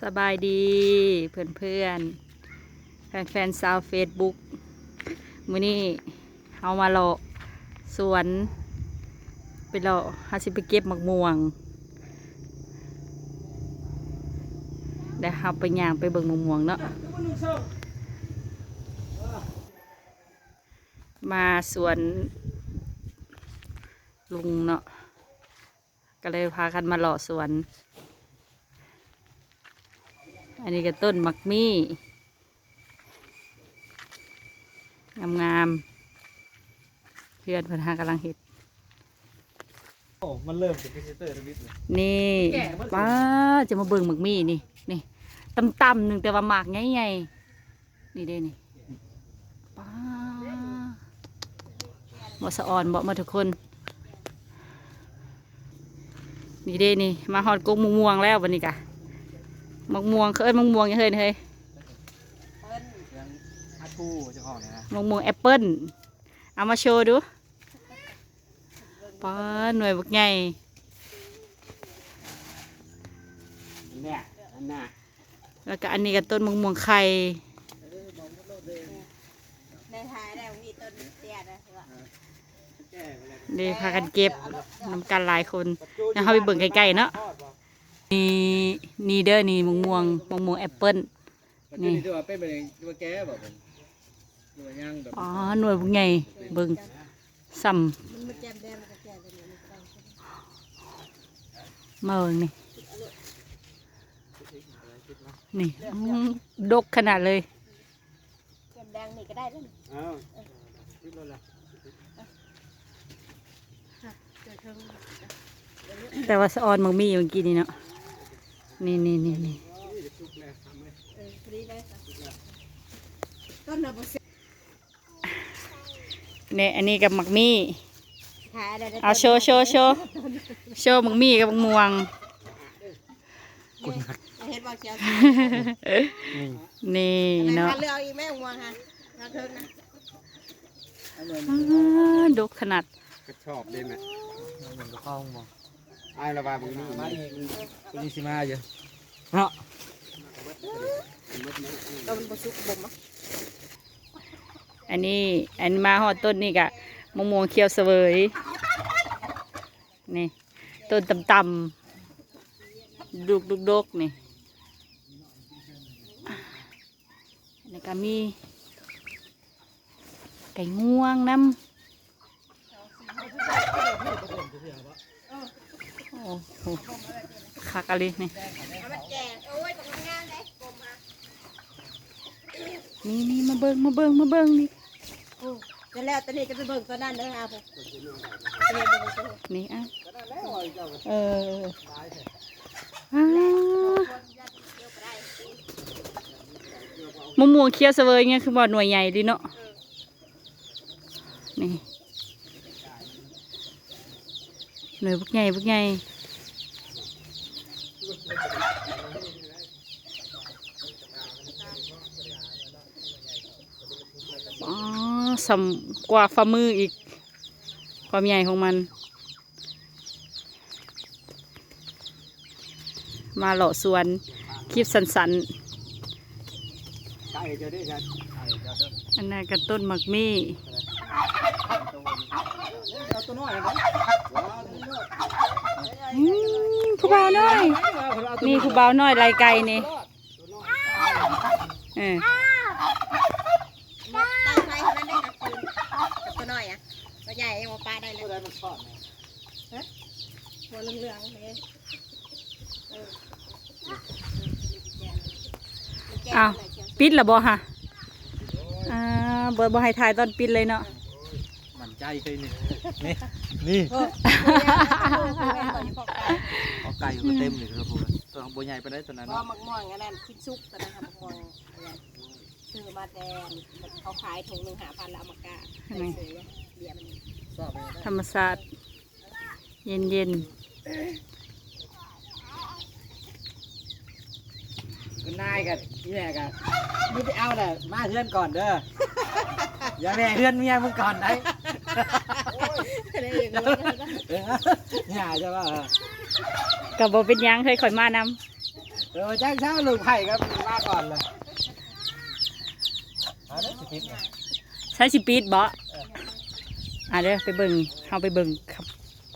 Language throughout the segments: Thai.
สบายดีเพื่อนเพื่อนแฟนแฟนๆสาวเฟซบุ๊กมือนี้เอามาเลาะสวนไปเลาะหาสิไปเก็บมะม่วงได้เฮาไปย่างไปเบิ่งมะม่วงเนาะมาสวนลุงเนาะก็เลยพากันมาเลาะสวน อันนี้ก็ต้นมักมี่ งามๆเพื่อนเพื่อนหากำลังเห็ดโอ้มันเริ่มเป็นพิเศษเตอร์ทวิตเลย นี่แก่บ่ถูกป้าจะมาเบิ่งมักมี่นี่นี่ตำๆหนึ่งแต่ว่าหมากใหญ่ๆนี่เด้นี่ป้าบ่สะอ่อนบ่มาทุกคน นี่เด้นี่ มาหอดกงมะม่วงแล้ววันนี้กะ มะม่วงเขาเอ้ยมะม่วงยังเฮ้ยเฮ้ยยังฮัตทูเจ้าของเนี่ยนะมะม่วงแอปเปิ้ลเอามาโชว์ดูป้าหน่วยบักใหญ่เนี่ยอันน่ะแล้วก็อันนี้ก็ต้นมะม่วงไข่ในท้ายได้มีต้นเตี้ยนะว่าแก่ไปเลยเดี๋ยวพากันเก็บนำกันหลายคนเดี๋ยวเราไปเบิ่งใกล้ๆเนาะทอดบ่ นี่นี่เด้อนี่มะม่วงมะม่วงแอปเปิ้ลมันจะมีตัวเป็นแบบตัวแก่แบบเป็นตัวย่างแบบอ๋อหน่วยบักใหญ่เบิ่งซ้มันมาแจมแดงมันก็แจมเลยมันก็ต้องำมาเบิ่งนี่นี่อื้อดกขนาดเลยแจมแดงนี่ก็ได้แล้วเอ้าคิดแล้วล่ะเจอเทิงแต่ว่าสะออนมังมีเมื่อกี้นี่เนาะ นี่นี่นี่นี่ทุกแรกทำเลยเออพอดีได้ค่ะต้นน่ะบ่เสียเนี่ยอันนี้กับมักมี่ขายได้เอาโชว์โชว์โชว์โชว์มังมี่กับมังม่วงเห็นบ่เขียวนี่เนาะเนาะเลือกอีกแม่งวงฮะทางเทิงนะอันนั้นอ่าดกขนาดกระชอบได้ไหมมันก็เข้าบ่ ไอ้ระบายมึงนี่มาอีกคุณนี่สิมาอยู่เนาะต้นบ่สุกบ่มอะอันนี้อันมาหอดต้นนี่กะมะม่วงเขียวเสวยนี่ต้นต่ำๆดุกดุกดกนี่อันนี้ก็มีไก่ง่วงน้ำโอ้โห คักอะไรนี่มันแก่โอ้ยตรงงานได้กลมอะนี่นี่มาเบิ่งมาเบิ่งมาเบิ่งนี่โอ้จะแล้วตอนนี้จะไปเบิ่งตอนนั้นเด้ออาผมไปเบิ่งตัวนี่อะเอออ่ามะม่วงเคี้ยวเสวยเงี้ยคือบ่หน่วยใหญ่ดีเนาะนี่หน่วยพวกใหญ่พวกใหญ่ อ๋อสำกว่าฝ่ามืออีก ความใหญ่ของมัน มาเลาะสวนคลิปสันไก่จะได้กันๆอันนั้นก็ต้นหมักมี่ผู้บ่าวน้อย นี่ผู้บ่าวน้อยลายไก่นี่เออตั้งไฟให้มันได้กับคืนกับตัวน้อยอะตัวใหญ่ยังว่าปลาได้เลยตัวใดมันชอบเนี่ยหัวเหลืองๆเลยเอออ้าวปิดและบ่ฮะอ่าบ่บ่ให้ถ่ายตอนปิดเลยเนาะมันใจเคยนี่นี่นี่โอ้ยเอาไก่เอาไก่มาเต็มเลยครับผม ตัวของโบใหญ่ไปได้ตัวนั้นเพราะมักม่วงอันนั้นคิดซุกตอนนั้นครับมักม่วงอันนั้นซื้อมาแดงเขาขายถุงหนึ่งหาพันแล้วเอามากาใส่ซื้อเบียร์มันชอบไหมธรรมศาสตร์เย็นเย็นคุณนายกับพี่แม่กันนี่ไปเอาแต่มาเพื่อนก่อนเด้ออย่าแม่เพื่อนเมียมึงก่อนได้ ได้เองเลย เออเนี่ยใช่ป่ะๆ กับบ่เป็นหยังเคยข่อยมานำเออจ้างเช้าลูกไผ่ครับมาก่อนเลยเอาเด้อสิปิดเนี่ยใช้สิปีดบ่อะเด้อไปเบิ่งเฮาไปเบิ่งครับ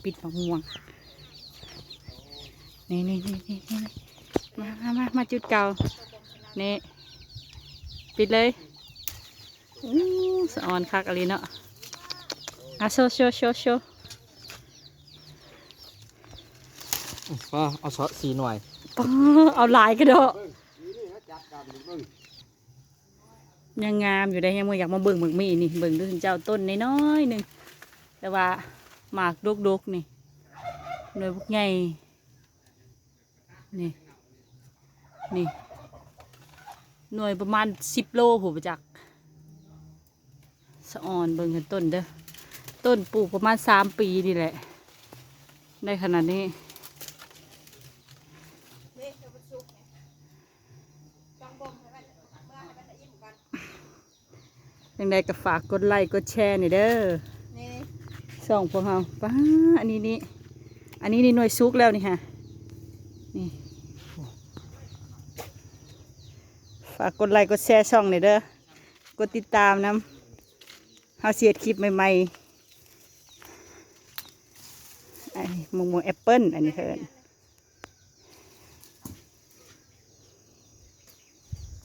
ปิดมะม่วงนี่นี่นี่นี่นี่มามามามาจุดเก่านี่ปิดเลยอู้สะออนคักอะไรเนาะอะโชว์โชว์โชว์โชว์ ก็เอาช็อตสีหน่วยปอเอาหลายกระโดดยังงามอยู่ได้ยังมืออยากมาเบิ่งเบิ่งมีนี่เบิ่งดูเจ้าต้นน้อยๆหนึ่งแต่ว่าหมากดกๆนี่หน่วยพวกใหญ่นี่นี่หน่วยประมาณสิบโลผมประจักสะออนเบิ่งกันต้นเด้อต้นปลูกประมาณสามปีนี่แหละ ได้ขนาดนี้เธอเป็นซุกเนี่ยจังบ่มให้มันเมื่อให้มันได้อิ่มก่อน ยังไงก็ฝากกดไลค์กดแชร์หน่อยเด้อนี่ส่องพวกเราป้าอันนี้นี่อันนี้นี่หน่วยซุกแล้วนี่ฮะนี่ฝากกดไลค์กดแชร์ช่องหน่อยเด้อกดติดตามน้ำเฮาเสียดคลิปใหม่ๆไอ้มงมงแอปเปิ้ลอันนี้เพิ่น